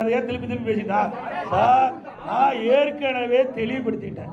திருப்பி திருப்பி பேசிட்டா? சார் நான் ஏற்கனவே தெளிவுபடுத்திட்டேன்.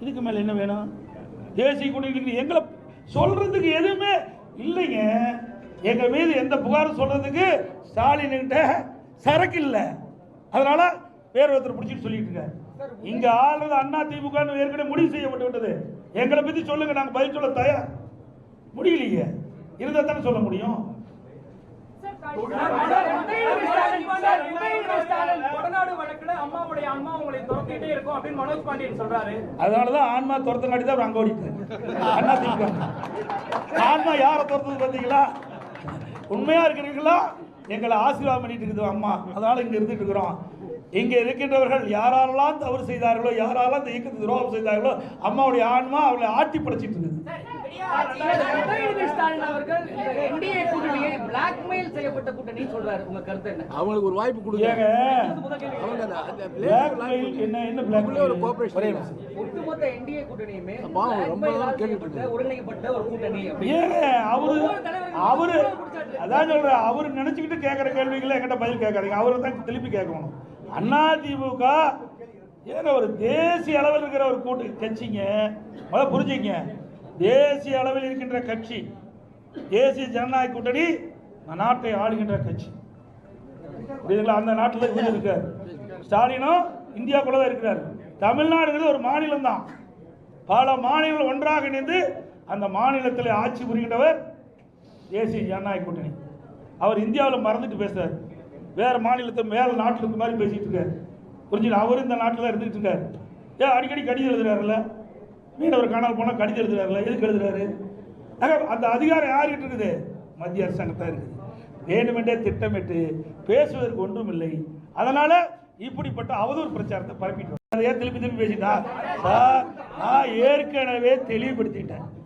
இதுக்கு மேல என்ன வேணும் தேசிய குடிகளுக்கு எங்களை சொல்றதுக்கு எதுவுமே இல்லைங்க எங்க மீது எந்த புகாரும் சொல்றதுக்கு ஸ்டாலின் கிட்ட சரக்கு இல்லை அதனால வேற ஒருத்தர் பிடிச்சிட்டு சொல்லிட்டு இருக்காரு இங்க ஆளுநர் அண்ணா திமுக ஏற்கனவே முடிவு செய்யப்பட்டு விட்டது எங்களை பத்தி சொல்லுங்க நாங்க பதில் சொல்ல தயார் முடியலையே இருந்தா தானே சொல்ல முடியும் உதயநிதி ஸ்டாலின் சார், உதயநிதி ஸ்டாலின் கொடநாடு வழக்குல அம்மாவுடைய அம்மா உங்களை துரத்திட்டே இருக்கும் அப்படின்னு மனோஜ் பாண்டியன் சொல்றாரு. அதனாலதான் ஆன்மா துரத்தங்காட்டி தான் அங்க ஓடிட்டு அண்ணா திமுக. ஆன்மா யாரை துரத்துது பார்த்தீங்களா? உண்மையா இருக்கிறீங்களா எங்களை ஆசீர்வாதம் பண்ணிட்டு இருக்குது அம்மா. அதனால இங்க இருந்துட்டு இருக்கிறோம். இங்க இருக்கின்றவர்கள் யாரெல்லாம் தவறு செய்தார்களோ யாரெல்லாம் இந்த துரோகம் செய்தார்களோ அம்மாவுடைய ஆன்மா அவளை ஆட்டி படைச்சிட்டு இருக்குது. பிளாக்மெயில் செய்யப்பட்ட கூட்டணி சொல்றாரு. உங்க கருத்து என்ன? அவங்களுக்கு ஒரு வாய்ப்பு கொடுங்க. ஏங்க அவங்க என்ன என்ன blackmail? ஒரு. நிமிஷம். ஒட்டுமொத்த என்டிஏ கூட்டணியுமே பாவம், ரொம்ப நாள் கேட்டுட்டு ஒரு கூட்டணி ஏங்க அவரு அவரு அதான் சொல்றேன் அவரு நினைச்சுக்கிட்டு கேட்கிற கேள்விகளை என்கிட்ட பதில் கேட்காதீங்க. அவரு தான் திருப்பி கேட்கணும். அண்ணா திமுக ஏங்க ஒரு தேசிய அளவில் இருக்கிற ஒரு கூட்டு கட்சிங்க. முதல்ல புரிஞ்சுங்க தேசிய அளவில் இருக்கின்ற கட்சி தேசிய ஜனநாயக கூட்டணி இந்த நாட்டை ஆளுகின்ற கட்சி. புரியுதுங்களா அந்த நாட்டில் இவர் இருக்கார் ஸ்டாலினும் இந்தியாக்குள்ளே தான் இருக்கிறார். தமிழ்நாடுங்கிறது ஒரு மாநிலம் தான் பல மாநிலங்கள் ஒன்றாக இணைந்து அந்த மாநிலத்தில் ஆட்சி புரிகின்றவர் தேசிய ஜனநாயக கூட்டணி. அவர் இந்தியாவில் மறந்துட்டு பேசுறார். வேறு மாநிலத்தை மேல் நாட்டில் இருக்க மாதிரி பேசிகிட்டு இருக்கார். புரிஞ்சுக்கல அவர் இந்த நாட்டில் தான் இருந்துகிட்டு இருக்கார். ஏன் அடிக்கடி கடிதம் எழுதுறாருல்ல? மீனவர் காணால் போனால் கடிதம் எழுதுறாருல்ல? எதுக்கு எழுதுறாரு? அந்த அதிகாரம் யார்கிட்ட இருக்குது? மத்திய அரசாங்கத்தான் இருக்குது. வேண்டுமென்றே திட்டமிட்டு பேசுவதற்கு ஒன்றும் இல்லை அதனால இப்படிப்பட்ட அவதூறு பிரச்சாரத்தை பரப்பிட்டு ஏன் திருப்பி திருப்பி பேசிட்டா? சார் நான் ஏற்கனவே தெளிவுபடுத்திட்டேன்.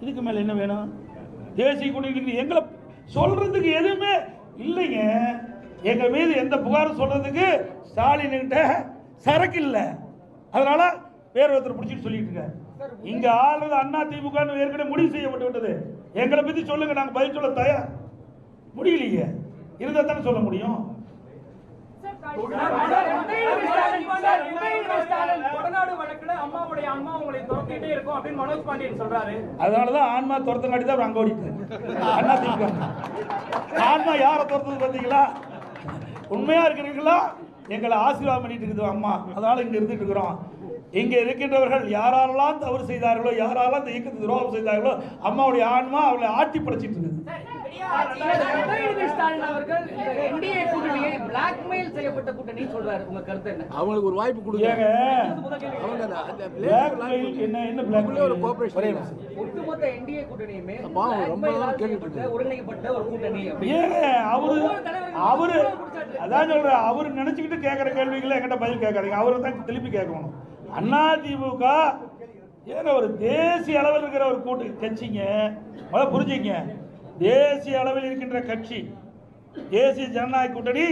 இதுக்கு மேல என்ன வேணும்? தேசிய கூட்டணி எங்களை சொல்றதுக்கு எதுவுமே இல்லைங்க. எங்க மீது எந்த புகாரும் சொல்றதுக்கு ஸ்டாலின் கிட்ட சரக்கு இல்லை அதனால வேற ஒருத்தர் பிடிச்சிட்டு சொல்லிட்டு இருக்காரு. இங்க ஆளுநர் அண்ணா திமுக ஏற்கனவே முடிவு செய்யப்பட்டு விட்டது. எங்களை பத்தி சொல்லுங்க நாங்க பதில் சொல்ல தயார். முடியலையே. இருந்தா தானே சொல்ல முடியும். அம்மாவுடைய அம்மா உங்களை துரத்திட்டே இருக்கும் அப்படின்னு மனோஜ் பாண்டியன் சொல்றாரு. அதனாலதான் ஆன்மா துரத்தங்காட்டி தான் அவர் அங்க ஓடிட்டு அண்ணா திமுக. ஆன்மா யாரை துரத்துது பார்த்தீங்களா? உண்மையா இருக்கிறீங்களா எங்களை ஆசீர்வாதம் பண்ணிட்டு இருக்குது அம்மா. அதனால இங்க இருந்துட்டு இருக்கிறோம். இங்க இருக்கின்றவர்கள் யாரெல்லாம் தவறு செய்தார்களோ யாரெல்லாம் இந்த இயக்கத்துக்கு துரோகம் செய்தார்களோ அம்மாவுடைய ஆன்மா அவளை ஆட்டி படைச்சிட்டு என்ன அவங்களுக்கு ஒரு வாய்ப்பு கொடுங்க. அவரு அவரு அதான் சொல்றேன் அவரு நினைச்சுக்கிட்டு கேட்கிற கேள்விகளை என்கிட்ட பதில் கேட்காதீங்க. அவரை தான் திருப்பி கேட்கணும். அண்ணா திமுக ஏன்னா ஒரு தேசிய அளவில் இருக்கிற ஒரு கூட்டு கட்சிங்க. முதல்ல புரிஞ்சுங்க. தேசிய அளவில் இருக்கின்ற கட்சி தேசிய ஜனநாயக கூட்டணி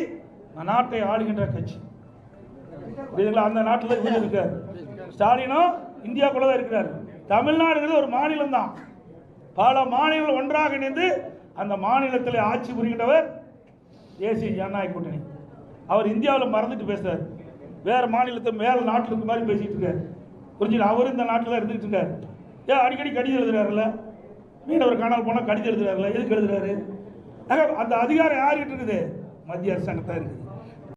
நாட்டை ஆளுகின்ற கட்சி. புரியுதுங்களா? அந்த நாட்டில் இவர் இருக்கார். ஸ்டாலினும் இந்தியாக்குள்ள தான் இருக்கிறார். தமிழ்நாடுங்கிறது ஒரு மாநிலம் தான். பல மாநிலங்கள் ஒன்றாக இணைந்து அந்த மாநிலத்தில் ஆட்சி புரிகின்றவர் தேசிய ஜனநாயக கூட்டணி. அவர் இந்தியாவில் மறந்துட்டு பேசுறாரு. வேறு மாநிலத்தை மேலே நாட்டில் இருக்க மாதிரி பேசிகிட்டு இருக்காரு. புரிஞ்சுது அவரும் இந்த நாட்டில் தான் இருந்துகிட்டு இருக்காரு. ஏன் அடிக்கடி கடிதம் எழுதுறாருல்ல? மீனவர் காணால் போனால் கடிதம் எழுதுறாருல எதுக்கு எழுதுறாரு? அந்த அதிகாரம் யார்கிட்ட இருக்குது? மத்திய அரசாங்கத்தான் இருக்குது.